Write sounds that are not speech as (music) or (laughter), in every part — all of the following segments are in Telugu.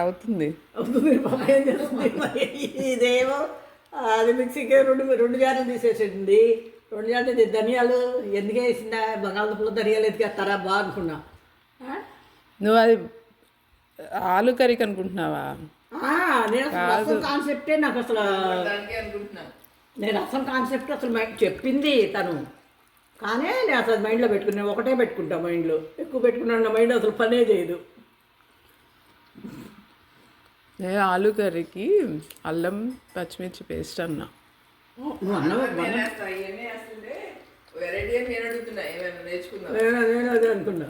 అవుతుంది. అవుతుంది. పాప ఏం చేస్తుంది. మరి ఇదేమో అది మిక్సీకి రెండు రెండు జార్లు తీసేసింది రెండు జార్లు ఇది ధనియాలు ఎందుకు వేసిందా బంగాళదుంపలు ధనియాలు ఎదిగేస్తారా బాగా అనుకున్నా. ఆ? నువ్వు అది ఆలు కర్రీకి అనుకుంటున్నావా ఆ, నేను అసలు కాన్సెప్టే నాకు అసలు నేను అసలు కాన్సెప్ట్ అసలు మైండ్ చెప్పింది తను. కానీ నేను అసలు మైండ్లో పెట్టుకున్నాను ఒకటే పెట్టుకుంటా మైండ్లో. ఎక్కువ పెట్టుకున్నాను నా మైండ్ అసలు పనే చేయదు. నేను ఆలు కర్రీకి అల్లం పచ్చిమిర్చి పేస్ట్ అన్నా. నేను నేను నేను నేను అదే అనుకున్నా.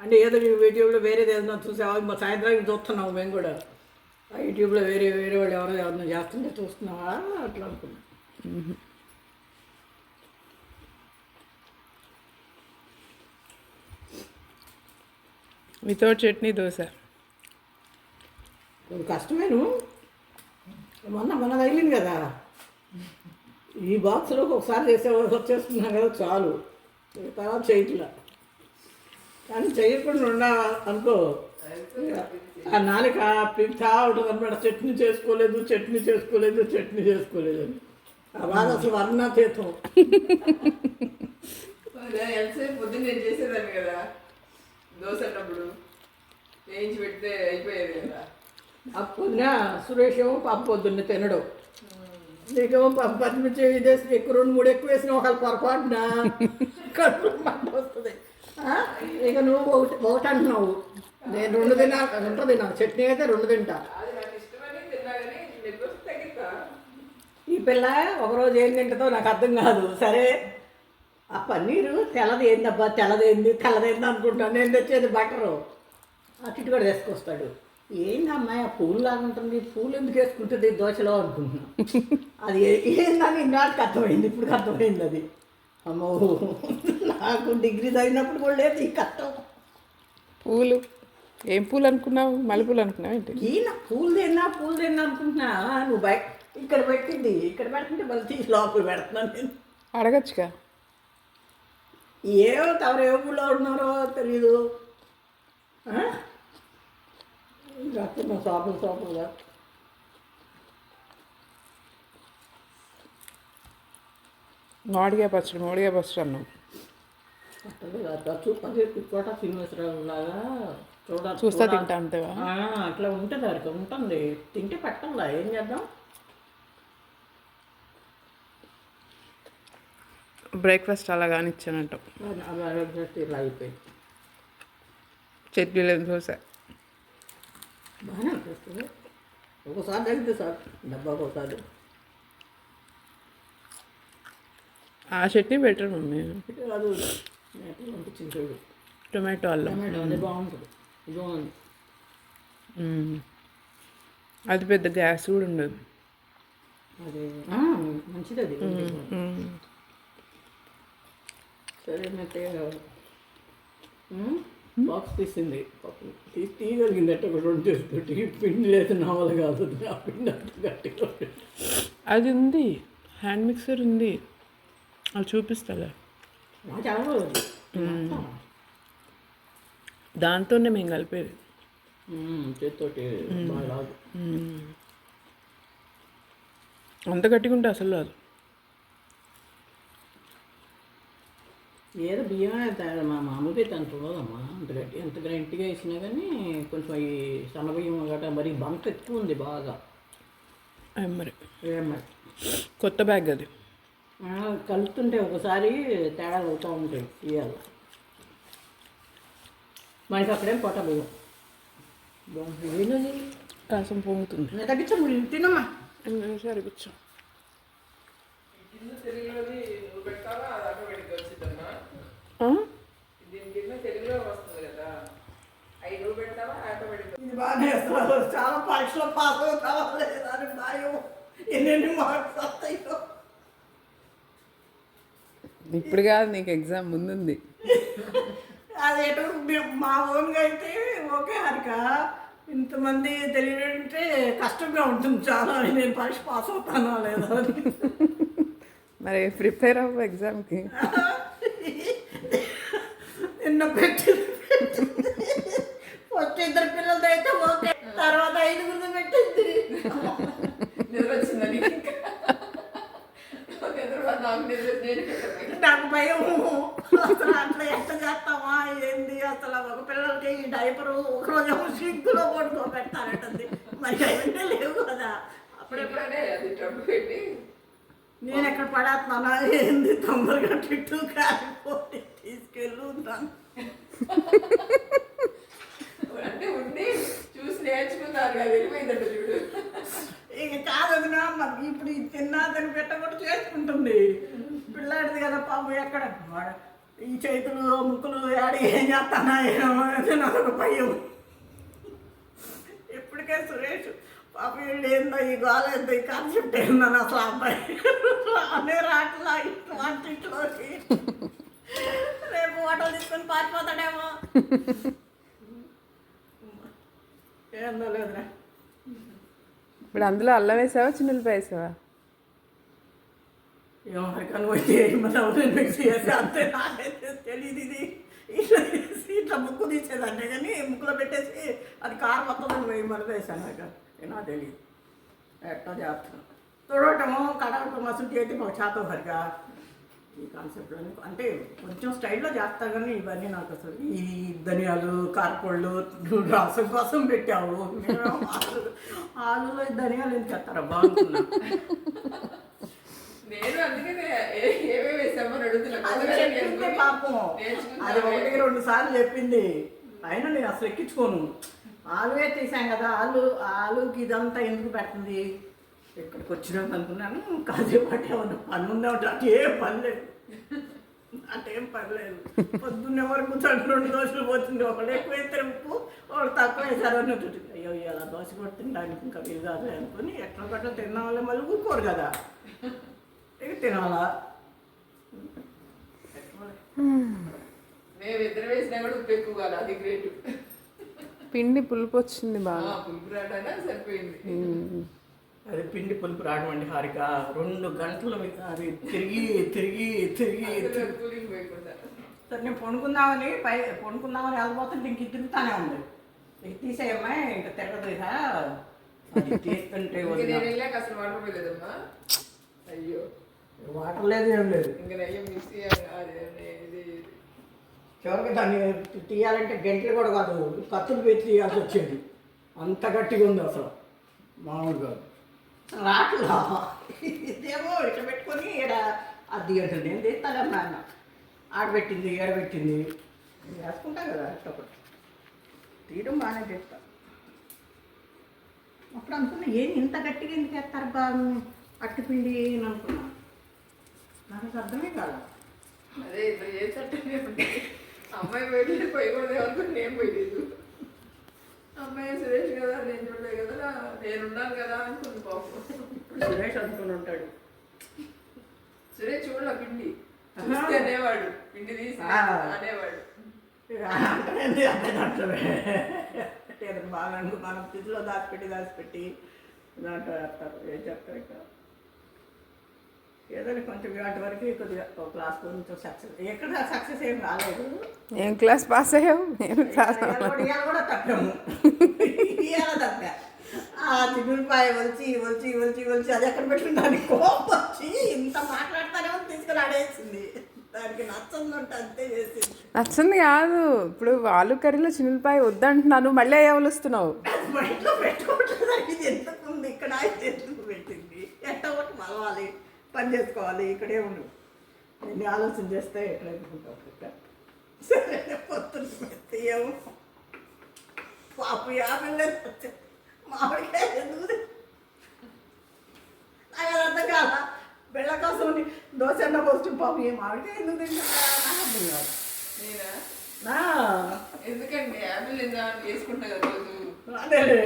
అంటే ఏదో నువ్వు యూట్యూబ్లో వేరేది ఏదైనా చూసావా మా సాయంత్రానికి చూస్తున్నావు మేము కూడా. ఆ యూట్యూబ్లో వేరే వేరే వాళ్ళు ఎవరో ఎవరైనా చేస్తుంటే చూస్తున్నావా? అట్లా అనుకున్నా. వితౌట్ చట్నీ దోశ. కష్టమేను మొన్న మొన్న తగిలింది కదా. ఈ బాక్స్లో ఒకసారి చేసేవాళ్ళు వచ్చేస్తున్నాం కదా చాలు. తర్వాత చేయట్లా. కానీ చేయకుండా ఉండా అనుకో. ఆ నాలిక పింతా ఉంటుంది అనమాట. చట్నీ చేసుకోలేదు చట్నీ చేసుకోలేదు చట్నీ చేసుకోలేదు. అని ఆ బాధ అసలు వర్ణాతీతం. ఎంతసేపు పొద్దున్న నేను చేసేదాన్ని కదా. దోశ అన్నప్పుడు. వేయించి పెడితే అయిపోయేది కదా. అప్పుడున్న సురేష్ ఏమో పాప పొద్దున్న తినడు. నీకేమో పాప పచ్చిమిర్చి ఇదేసి ఎక్కువ రెండు మూడు ఎక్కువ వేసిన ఒకళ్ళు పొరపాటున (laughs) కడుపు మంట వస్తుంది? ఇక నువ్వు ఒకటి ఒకటి అంటున్నావు. నేను రెండు తిన్నా ఉంటుంది నాకు చట్నీ అయితే రెండు తింటా. తిన్నా ఈ పిల్ల ఒకరోజు ఏం తింటుందో నాకు అర్థం కాదు. సరే ఆ పన్నీరు తెల్లది ఏందబ్బా తెల్లదేంది తెల్లదేంది అనుకుంటాను నేను తెచ్చేది బటరు ఆ చిట్టు కూడా తీసుకొస్తాడు. ఏంది అమ్మాయి ఆ పూలు లాగా ఉంటుంది పూలు ఎందుకు వేసుకుంటుంది దోశలో అనుకుంటున్నా. అది ఏందని నాటికి అర్థమైంది ఇప్పుడు అర్థమైంది అది. అమ్మో నాకు డిగ్రీ చదివినప్పుడు కూడా లేదు ఈ కష్టం. పూలు? ఏం పూలు అనుకున్నావు? మల్లెపూలు అనుకున్నావు ఏంటి? ఈయన పూలు తిన్నా పూలు తిన్నా అనుకుంటున్నా. నువ్వు బయట ఇక్కడ పెట్టింది ఇక్కడ పెడుతుంటే మళ్ళీ తీసి లోపల పెడుతున్నాను నేను. అడగచ్చుగా? ఏమో తమరు ఏ ఊళ్ళో ఉన్నారో తెలీదు. వస్తున్నా సోపలు సోపలుగా మామిడికాయ పచ్చడి మామిడికాయ పచ్చడి చూపది చోట శ్రీనివాసరావు లాగా చూడ చూస్తా తింటా అంతేవా ఆ, అట్లా ఉంటుంది అక్కడ ఉంటుంది తింటే పెట్టంలా ఏం చేద్దాం బ్రేక్ఫాస్ట్ అలా కానీ ఇచ్చానంట ఇలా అయిపోయింది చట్నీ లేదు దోశ బాగానే అనిపిస్తుంది. ఒకసారి తగ్గితే సార్ డబ్బాకి ఒకసారి. ఆ చట్నీ బెటర్ మమ్మీ అది నేటి పంపించింది చూడు. టొమాటో అల్లం. టమాటో అది బాగుంటుంది. ఇది బాగుంది. అది పెద్ద గ్యాస్ కూడా ఉండదు. అది మంచిది అది. సరే అయితే బాక్స్ తీసింది. పాపం తీసి తీయగలిగింది అట్ట ఒక రెండు చేసుకుంటే పిండి లేదు నా వల్ల కాదు ఆ పిండి గట్టిగా. అది ఉంది. హ్యాండ్ మిక్సర్ ఉంది. అది చూపిస్తాలే. చాలా బాగుంది. దాంతోనే మేము కలిపేది. మ్మ్, చేత్తోటి అంత గట్టిగా ఉంటే అసలు రాదు. ఏదో బియ్యమే తయారు మా మామూలుగా అయితే గట్టి ఎంత గట్టిగా వేసినా కానీ కొంచెం ఈ సన్న బియ్యం గట్రా మరి బంక ఎక్కువ ఉంది బాగా. మరి. ఏమై కొత్త బ్యాగ్ అది. కలుపుతుంటే ఒకసారి తేడా అవుతూ ఉంటాయి ఇవాళ మనకి అక్కడేం పొట్ట బియ్యం కాసం పొంగుతుంది. నేను తగ్గించము తినమ్మా. సరే కూర్చో కింద తెలుగులోది నువ్వు పెట్టావా అది ఆటోమేటిక్గా వచ్చిందమ్మా ఆ? దీని కింద తెలుగులో వస్తుంది కదా అవి నువ్వు పెడతావా ఆటోమేటిక్గా ఇది బాగానే వేస్తున్నావు చాలా పరీక్షలో పాస్ అవుతావా లేదా అని భయం. ఎన్నెన్ని మార్క్స్ వస్తాయో. ఇప్పుడు కాదు నీకు ఎగ్జామ్ ముందుంది. అది ఎటు మీ- ఓన్గా అయితే ఓకే హరిక ఇంతమంది తెలియడంటే కష్టంగా ఉంటుంది చాలా నేను పరీక్ష పాస్ అవుతానా లేదా అని. మరి ప్రిపేర్ అవ్వ ఎగ్జామ్కి. నిన్న పెట్టి ఫస్ట్ ఇద్దరు తర్వాత ఐదుగురు పెట్టింది నిద్రొచ్చిందని నాకు అసలు అట్లా ఎంత చేస్తామా ఏంది? అసలు ఒక పిల్లలకి ఈ డైపరు ఒక రోజు షింకులో పడుకో పెడతానంటుంది మరి అవన్నీ లేవు కదా. అప్పుడెప్పుడే అది ట్రంప్ పెట్టి. నేను ఎక్కడ పడేస్తున్నానా? ఏంది? తొందరగా చుట్టూ కాలిపోతే తీసుకెళ్ళు ఈ చేతులు ముక్కులు ఆడి ఏం చేస్తానా? ఏమో నాకు ఒక భయం. ఇప్పటికే సురేష్ పాప వీళ్ళు ఏందో ఈ గోల ఏందో ఈ కాన్సెప్ట్ ఏందని అసలు అబ్బాయి. అనే రాట్లా ఇంట్లోకి. రేపు హోటల్ తీసుకొని పారిపోతాడేమో. ఏందో లేదురా. ఇప్పుడు అందులో అల్లం వేసావా చిన్నులపాయ వేసావా? ఎవరికైనా వచ్చి మళ్ళీ మిక్స్ చేసి అంతే నాకైతే తెలియదు ఇది ఇట్లా తీసి ఇట్లా ముక్కు తీసేదంటే కానీ ముక్కులో పెట్టేసి అది కారు మొత్తం వెయ్యి మళ్ళీ వేసాను నాకు తెలియదు ఎట్లా చేస్తున్నాను చూడటము కడగటం మసులు చేతి మాకు చేత సరిగా ఈ కాన్సెప్ట్లో అంటే కొంచెం స్టైల్లో చేస్తా కానీ ఇవన్నీ నాకు అసలు ఈ ధనియాలు కారపళ్ళు రసం కోసం పెట్టావు ఆలులో ధనియాలు ఏం చేస్తారా బాగుంటున్నా నేను ఏమేమి అడుగుతున్నా. పాపం. అది ఒకటికి రెండు సార్లు చెప్పింది. అయినా నేను అసలు ఎక్కించుకోను. ఆలువే తీసాం కదా ఆలు ఆలుకి ఇదంతా ఎందుకు పెడుతుంది? ఇక్కడికి వచ్చినాక అనుకున్నాను. కాసేపాటి ఏమన్నా పని ఉందా అంటే ఏం పని లేదు. అటేం పని లేదు. పొద్దున్నే వరకు తను రెండు దోశలు పోతుంది. ఒకటి ఎక్కువ ఉప్పు ఒకటి తక్కువ వేసారు అన్నట్టు. అయ్యో ఇలా దోశ కొడుతుంది దానికి ఇంకా వీలు కాదు అనుకుని ఎట్లా గట్లా తిన్న వాళ్ళే మళ్ళీ ఊరుకోరు కదా. ఇక తినాలా? మేము ఇద్దరు వేసినా కూడా ఉప్పు ఎక్కువ కాదు అది గ్రేట్ పిండి పులుపు వచ్చింది బాగా పులుపు రాటైనా సరిపోయింది. అది పిండి పులుపు రావడం అండి హారిక. రెండు గంటలు మీ- అది తిరిగి తిరిగి తిరిగి సరే నేను పండుకుందామని పై పండుకుందామని వెళ్ళిపోతుంటే ఇంక తిరుగుతానే ఉంది. ఇది తీసేయమ్మా ఇంకా తిరగదు ఇక. అది (laughs) తీస్తుంటే ఇంక అసలు అయ్యో. వాటర్ లేదు ఏం లేదు. ఇంకా నయ్యం మిక్సీ అది ఇది. చివరికి దాన్ని తీయాలంటే గంటలు కూడా కాదు కత్తులు పెట్టి తీయాల్సి వచ్చేది. అంత గట్టిగా ఉంది అసలు మామూలుగా. రాట్లా? ఇదేమో ఇట్లా పెట్టుకొని ఈడ అది అంటుంది నేను తీస్తానమ్మా అన్న ఆడబెట్టింది ఏడబెట్టింది వేసుకుంటా కదా అట్టొకటి తీయడం బాగానే చేస్తా. అప్పుడు అనుకున్నా ఏం ఇంత గట్టిగా ఎందుకు వేస్తారు బా అట్టుపిండి అని అనుకున్నా. నాకు అర్థమే కాదు అదే ఇద్దరు చేసేటనే ఉంటాయి అమ్మాయి పోయలేదు పోయకూడదు అనుకుని నేను పోయలేదు అమ్మాయి సురేష్ కదా నేను చూడలేదు కదా నేను ఉన్నాను కదా అనుకుంది పాపం. ఇప్పుడు సురేష్ అనుకుని ఉంటాడు. సురేష్ చూడలే పిండి. చూస్తే అనేవాడు పిండి తీసి. అనేవాడు. అంటే ఏదో బాగా అనుకున్నాను ఫ్రిడ్జ్లో దాచిపెట్టి దాచిపెట్టి దాంట్లో వేస్తారు ఏం చెప్తారు ఇక్కడ ఏదో కొంచెం వాటి వరకు కొద్దిగా క్లాస్ కొంచెం సక్సెస్ ఎక్కడ సక్సెస్ ఏం రాలేదు. ఏం క్లాస్ పాస్ అయ్యావు? నేను క్లాస్ కూడా- తప్పాము. ఇవాళ తప్పా. ఆ తిరుగుపాయ వచ్చి వచ్చి వచ్చి వచ్చి అది ఎక్కడ పెట్టుకుని దానికి కోపం వచ్చి ఇంత తీసుకుని ఆడేసింది. దానికి అంతే చేసింది. నచ్చింది కాదు. ఇప్పుడు ఆలు కర్రీలో చిన్నులపాయ వద్దంటున్నాను మళ్ళీ మా ఇంట్లో పెట్టుకోవట్లేదు. ఇది ఎందుకు ఉంది? ఇక్కడ ఎందుకు పెట్టింది? ఎట్ట ఒకటి మలవాలి. పని చేసుకోవాలి ఇక్కడే ఉండు. నేను ఆలోచన చేస్తే ఎట్లా ఎదుర్కొంటావు ఇక్కడ సరే తీయము పాపు యాభై మామిడికాయ ఎందుకు నాకు అర్థం కాల. బెళ్ళ కోసం. దోశ అన్న పోస్ట్ పాపు ఏ మామిడికాయ ఎందుకు తింటా నాకు అర్థం కాదు. నేనా? నా. ఎందుకండి? యాపిల్ తిందా వేసుకుంటా కదా రోజు?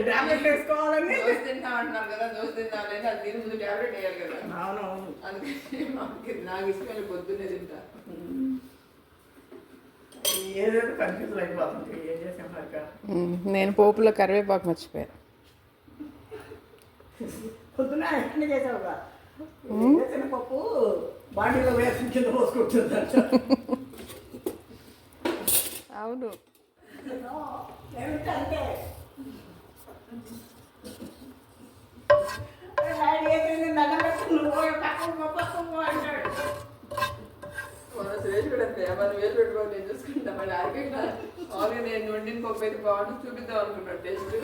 టాబ్లెట్ వేసుకోవాలని. దోశ తింటా అంటున్నారు కదా దోశ లేదు అది తిని ముందు టాబ్లెట్ వేయాలి కదా. అవునవును. అందుకని మాకు నాకు పొద్దున్నే తింటా. ఏదో కన్ఫ్యూజ్ అయిపోతుంది ఏం చేసాం హరిక మ్మ్. నేను పోపులో కరివేపాకు మర్చిపోయాను. పొద్దున ఎట్లా చేసావుగా వేసిన పప్పు బాడీలో వేసి కింద పోసుకుంటుంది అవును ఏమిటి అంటే డాడీ ఏమైంది దండం పెట్టుకుని నువ్వు మన వేలు పెట్టుకోవాలి నేను చూసుకుంటా? మరి ఆరిపోయినా మామూలుగా నేను వండిన పప్పు అయితే బాగుంటుంది చూపిద్దాం అనుకున్నాను టేస్ట్.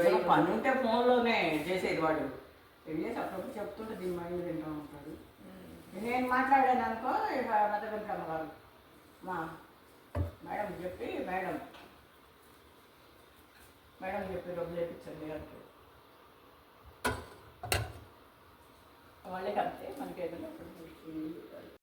ఏదో పని ఉంటే ఫోన్లోనే చేసేది వాడు. వెళ్ళేసి అప్పుడప్పుడు చెప్తుంటే దీని మైండ్ తింటూ ఉంటాడు. నేను మాట్లాడాను అనుకో మతగంటమ్మ గారు మా మేడం చెప్పి మేడం. మేడం చెప్పి డబ్బులు వేయించండి అంటూ. వాళ్ళకి అంతే మనకి ఏదైనా